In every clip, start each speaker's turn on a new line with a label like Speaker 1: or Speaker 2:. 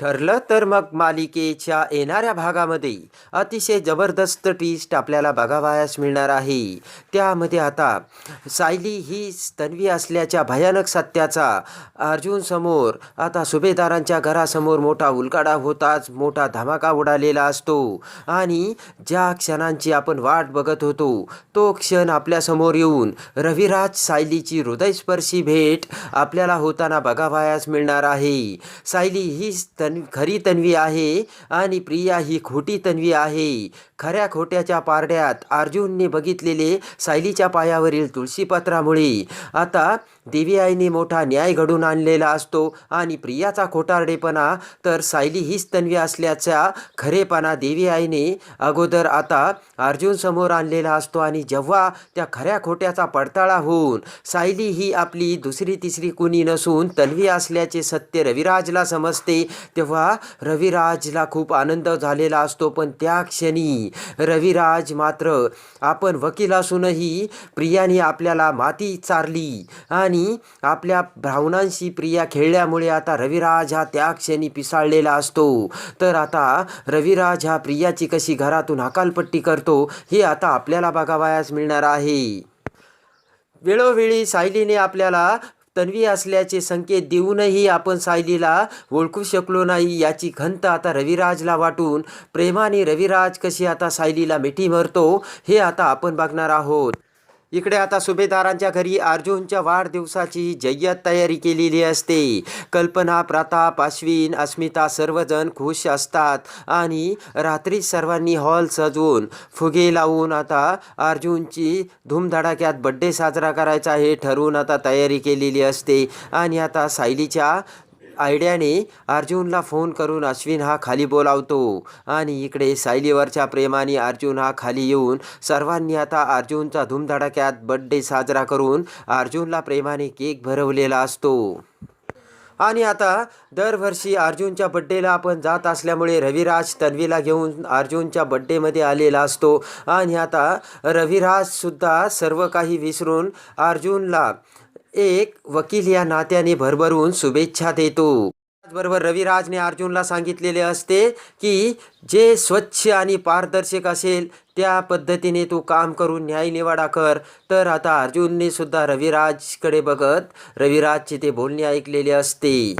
Speaker 1: ठरलं तर मग मालिकेच्या येणाऱ्या भागामध्ये अतिशय जबरदस्त ट्विस्ट आपल्याला बघावयास मिळणार आहे. त्यामध्ये आता सायली ही तन्वी असल्याच्या भयानक सत्याचा अर्जुनसमोर आता सुभेदारांच्या घरासमोर मोठा उलकाडा होताच मोठा धमाका उडालेला असतो. आणि ज्या क्षणांची आपण वाट बघत होतो तो क्षण आपल्यासमोर येऊन रविराज सायलीची हृदयस्पर्शी भेट आपल्याला होताना बघावयास मिळणार आहे. सायली ही तन खरी तन्वी आहे आणि प्रिया ही खोटी तन्वी आहे. खऱ्या खोट्याच्या पारड्यात अर्जुनने बघितलेले सायलीच्या पायावरील तुळशीपत्रामुळे. आता देवी आईने मोठा न्याय घडून आणलेला असतो आणि प्रियाचा खोटारडेपणा तर सायली हीच तन्वी असल्याचा खरेपणा देवी आईने अगोदर आता अर्जुन समोर आणलेला असतो आणि जेव्हा त्या खऱ्या खोट्याचा पडताळा होऊन सायली ही आपली दुसरी तिसरी कुणी नसून तन्वी असल्याचे सत्य रविराजला समजते तेव्हा रविराजला खूप आनंद झालेला असतो. पण त्या क्षणी रविराज मात्र आपण वकील असूनही प्रियाने आपल्याला माती चारली आणि आपल्या भावनांशी प्रिया खेळल्यामुळे आता रविराज हा त्या क्षणी पिसाळलेला असतो. तर आता रविराज हा प्रियाची कशी घरातून हकालपट्टी करतो हे आता आपल्याला बघावयास मिळणार आहे. वेळोवेळी सायलीने आपल्याला तन्वी असल्याचे संकेत देऊनही आपण सायलीला ओळखू शकलो नाही याची खंत आता रविराजला वाटून प्रेमाने रविराज कशी आता सायलीला मिठी मरतो हे आता आपण बघणार आहोत. इकडे आता सुभेदारांच्या घरी अर्जुनच्या वाढदिवसाची जय्यत तयारी केलेली असते. कल्पना प्रताप अश्विन अस्मिता सर्वजण खुश असतात आणि रात्री सर्वांनी हॉल सजवून फुगे लावून आता अर्जुनची धूमधडाक्यात बड्डे साजरा करायचा हे ठरवून आता तयारी केलेली असते. आणि आता सायलीच्या आयडियाने अर्जुनला फोन करून अश्विन हा खाली बोलावतो. आणि इकडे सायलीवरच्या प्रेमाने अर्जुन हा खाली येऊन सर्वांनी आता अर्जुनचा धूमधडाक्यात बड्डे साजरा करून अर्जुनला प्रेमाने केक भरवलेला असतो. आणि आता दरवर्षी अर्जुनच्या बड्डेला आपण जात असल्यामुळे रविराज तन्वीला घेऊन अर्जुनच्या बड्डेमध्ये आलेला असतो. आणि आता रविराजसुद्धा सर्व काही विसरून अर्जुनला एक वकील या नात्याने भरभरून शुभेच्छा देतो. त्याचबरोबर रविराजने अर्जुनला सांगितलेले असते की जे स्वच्छ आणि पारदर्शक असेल त्या पद्धतीने तू काम करून न्याय निवाडा कर. तर आता अर्जुनने सुद्धा रविराजकडे बघत रविराजचे ते बोलणे ऐकलेले असते.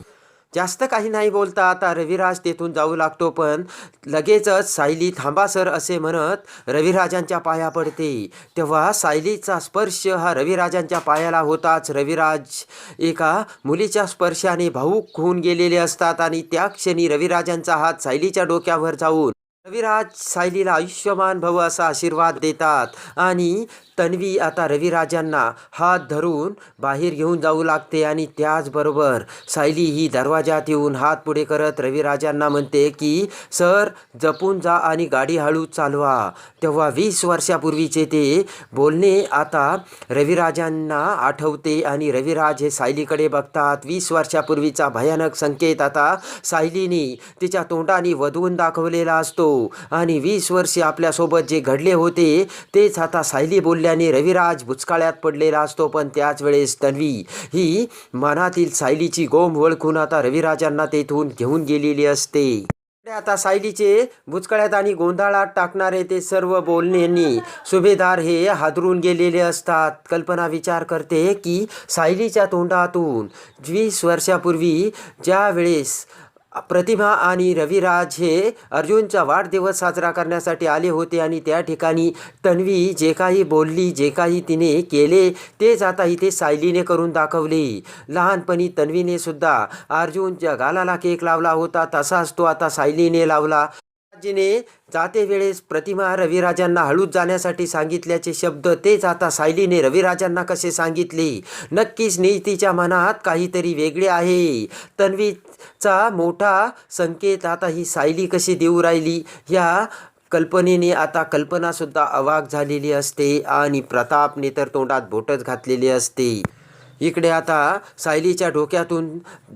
Speaker 1: जास्त काही नाही बोलता आता रविराज तेथून जाऊ लागतो पण लगेचच सायली थांबा सर असे म्हणत रविराजांच्या पाया पडते. तेव्हा सायलीचा स्पर्श हा रविराजांच्या पायाला होताच. रविराज एका मुलीच्या स्पर्शाने भाऊक होऊन गेलेले असतात आणि त्या क्षणी रविराजांचा हात सायलीच्या डोक्यावर जाऊन रविराज सायलीला आयुष्यमान भव असा आशीर्वाद देतात. आणि तन्वी आता रविराजांना हात धरून बाहेर घेऊन जाऊ लागते आणि त्याचबरोबर सायली ही दरवाजात येऊन हात पुढे करत रविराजांना म्हणते की सर जपून जा आणि गाडी हळू चालवा. तेव्हा वीस वर्षापूर्वीचे ते बोलणे आता रविराजांना आठवते आणि रविराज हे सायलीकडे बघतात. वीस वर्षापूर्वीचा भयानक संकेत आता सायलीने तिच्या तोंडाने वधवून दाखवलेला असतो. आणि वीस वर्षे आपल्यासोबत जे घडले होते तेच आता सायली बोलल्याने रविराज भुचकाळ्यात पडलेला असतो पण त्याच वेळेस तन्वी ही मनातील सायलीची गोम ओळखून आता रविराजांना तेथून घेऊन गेलेली असते. आता सायलीचे भुचकळ्यात आणि गोंधळात टाकणारे ते सर्व बोलण्यांनी सुभेदार हे हादरून गेलेले असतात. कल्पना विचार करते की सायलीच्या तोंडातून वीस वर्षापूर्वी ज्या वेळेस प्रतिभा आणि रविराज हे अर्जुनचा वाढदिवस साजरा करण्यासाठी आले होते आणि त्या ठिकाणी तन्वी जे काही बोलली जे काही तिने केले तेच आता इथे सायलीने करून दाखवले. लहानपणी तन्वीने सुद्धा अर्जुनच्या गालाला केक लावला होता तसाच तो आता सायलीने लावला. जिने जाते वेळेस प्रतिमा रविराजांना हळूच जाण्यासाठी सांगितल्याचे शब्द तेच आता सायलीने रविराजांना कसे सांगितले? नक्कीच नीतीच्या मनात काहीतरी वेगळे आहे. तन्वीचा मोठा संकेत आता ही सायली कशी देऊ राहिली? या कल्पनेने आता कल्पनासुद्धा अवाक झालेली असते आणि प्रतापने तर तोंडात बोटच घातलेली असते. इकडे आता सायलीच्या डोक्यातून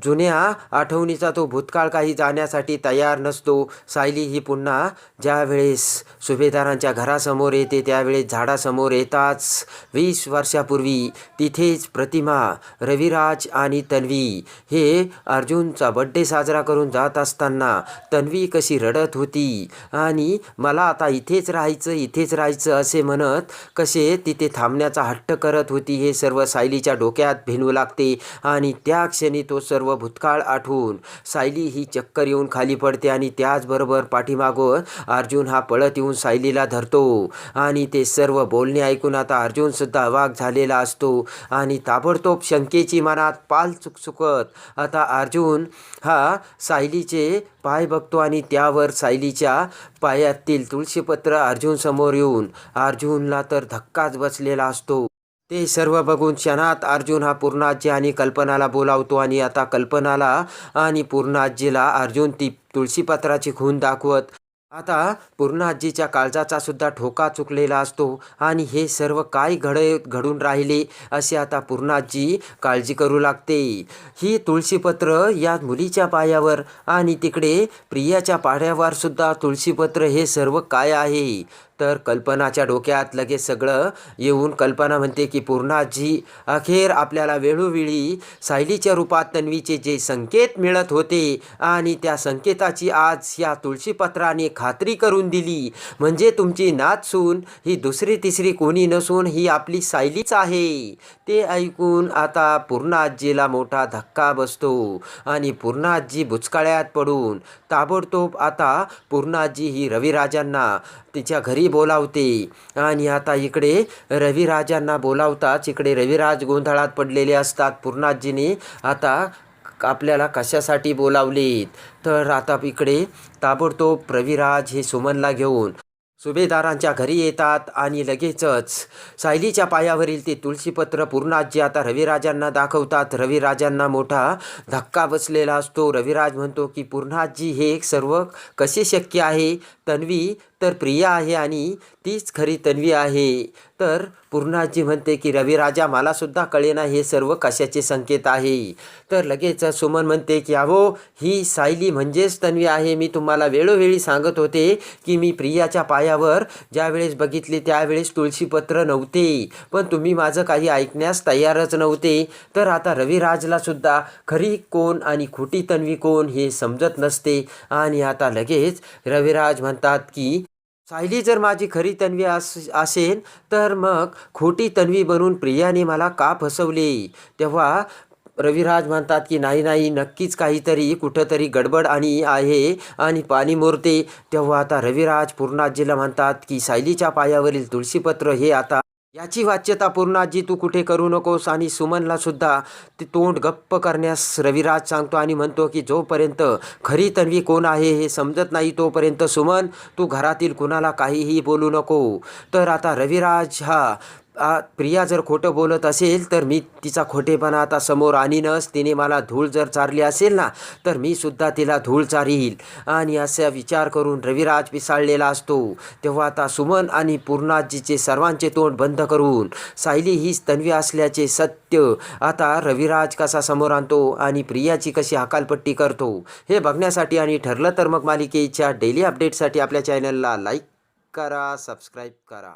Speaker 1: जुन्या आठवणीचा तो भूतकाळ काही जाण्यासाठी तयार नसतो. सायली ही पुन्हा ज्यावेळेस सुभेदारांच्या घरासमोर येते त्यावेळेस झाडासमोर येताच वीस वर्षापूर्वी तिथेच प्रतिमा रविराज आणि तन्वी हे अर्जुनचा बड्डे साजरा करून जात असताना तन्वी कशी रडत होती आणि मला आता इथेच राहायचं इथेच राहायचं असे म्हणत कसे तिथे थांबण्याचा हट्ट करत होती हे सर्व सायलीच्या डोक्यात भिनू लागते आणि त्या क्षणी तो सर्व भूतकाळ आठवून सायली ही चक्कर येऊन खाली पडते आणि त्याचबरोबर पाठीमागून अर्जुन हा पळत येऊन सायलीला धरतो. आणि ते सर्व बोलणे ऐकून आता अर्जुनसुद्धा अवाक झालेला असतो आणि ताबडतोब शंकेची मनात पाल चुकचुकत आता अर्जुन हा सायलीचे पाय बघतो आणि त्यावर सायलीच्या पायातील तुळशीपत्र अर्जुन समोर येऊन अर्जुनला तर धक्काच बसलेला असतो. ते सर्व बघून क्षणात अर्जुन हा पूर्णाजी आणि कल्पनाला बोलावतो आणि आता कल्पनाला आणि पूर्णाजीला अर्जुन ती तुळशीपत्राची खून दाखवत. आता पूर्णाजीच्या काळजाचा सुद्धा ठोका चुकलेला असतो आणि हे सर्व काय घड घडून राहिले असे आता पूर्णाजी काळजी करू लागते. ही तुळशीपत्र या मुलीच्या पायावर आणि तिकडे प्रियाच्या पाड्यावर सुद्धा तुळशीपत्र हे सर्व काय आहे? तर कल्पनाच्या डोक्यात लगेच सगळं येऊन कल्पना म्हणते की पूर्णाजी अखेर आपल्याला वेळोवेळी सायलीच्या रूपात तन्वीचे जे संकेत मिळत होते आणि त्या संकेताची आज या तुळशीपत्राने खात्री करून दिली. म्हणजे तुमची नाचसून ही दुसरी तिसरी कोणी नसून ही आपली सायलीच आहे. ते ऐकून आता पूर्णाजीला मोठा धक्का बसतो आणि पूर्णाजी बुचकाळ्यात पडून ताबडतोब आता पूर्णाजी ही रविराजांना तिच्या घरी बोलावते. आणि आता इकडे रविराजांना बोलावताच इकडे रविराज गोंधळात पडलेले असतात. पूर्णाजीने आता आपल्याला कशासाठी बोलावलेत? तर आता इकडे ताबडतोब रविराज हे सुमनला घेऊन सुभेदारांच्या घरी येतात आणि लगेचच सायलीच्या पायावरील ते तुळशीपत्र पूर्णाजी आता रविराजांना दाखवतात. रविराजांना मोठा धक्का बसलेला असतो. रविराज म्हणतो की पूर्णाजी हे सर्व कसे शक्य आहे? तन्वी तर प्रिया आहे आणि तीच खरी तन्वी आहे. तर पूर्णाजी म्हणते की रविराजा मलासुद्धा कळेना हे सर्व कशाचे संकेत आहे. तर लगेच सुमन म्हणते की अहो ही सायली म्हणजेच तन्वी आहे. मी तुम्हाला वेळोवेळी सांगत होते की मी प्रियाच्या पायावर ज्यावेळेस बघितले त्यावेळेस तुळशीपत्र नव्हते. पण तुम्ही माझं काही ऐकण्यास तयारच नव्हते. तर आता रविराजला सुद्धा खरी कोण आणि खोटी तन्वी कोण हे समजत नसते. आणि आता लगेच रविराज म्हणतात की सायली जर माझी खरी तन्वी अस असेल तर मग खोटी तन्वी बनून प्रियाने मला का फसवले? तेव्हा रविराज म्हणतात की नाही नाही नक्कीच काहीतरी कुठंतरी गडबड आणि आहे आणि पाणी मोरते. तेव्हा आता रविराज पूर्णाजीला म्हणतात की सायलीच्या पायावरील तुळशीपत्र हे आता याची वाच्यता पूर्णाजी तू कुठे करू नकोस आणि सुमनला सुद्धा ते तोंड गप्प करण्यास रविराज सांगतो आणि म्हणतो की जोपर्यंत खरी तन्वी कोण आहे हे समजत नाही तोपर्यंत सुमन तू घरातील कुणाला काहीही बोलू नको. तर आता रविराज हा प्रिया जर खोटं बोलत असेल तर मी तिचा खोटेपणा आता समोर आणीनच. तिने मला धूळ जर चारली असेल ना तर मी सुद्धा तिला धूळ चारील. आणि असा विचार करून रविराज पिसाळलेला असतो. तेव्हा आता सुमन आणि पूर्णाजीचे सर्वांचे तोंड बंद करून सायली हीच तन्वी असल्याचे सत्य आता रविराज कसा समोर आणतो आणि प्रियाची कशी हकालपट्टी करतो हे बघण्यासाठी आणि ठरलं तर मग मालिकेच्या डेली अपडेटसाठी आपल्या चॅनलला लाईक करा सबस्क्राईब करा.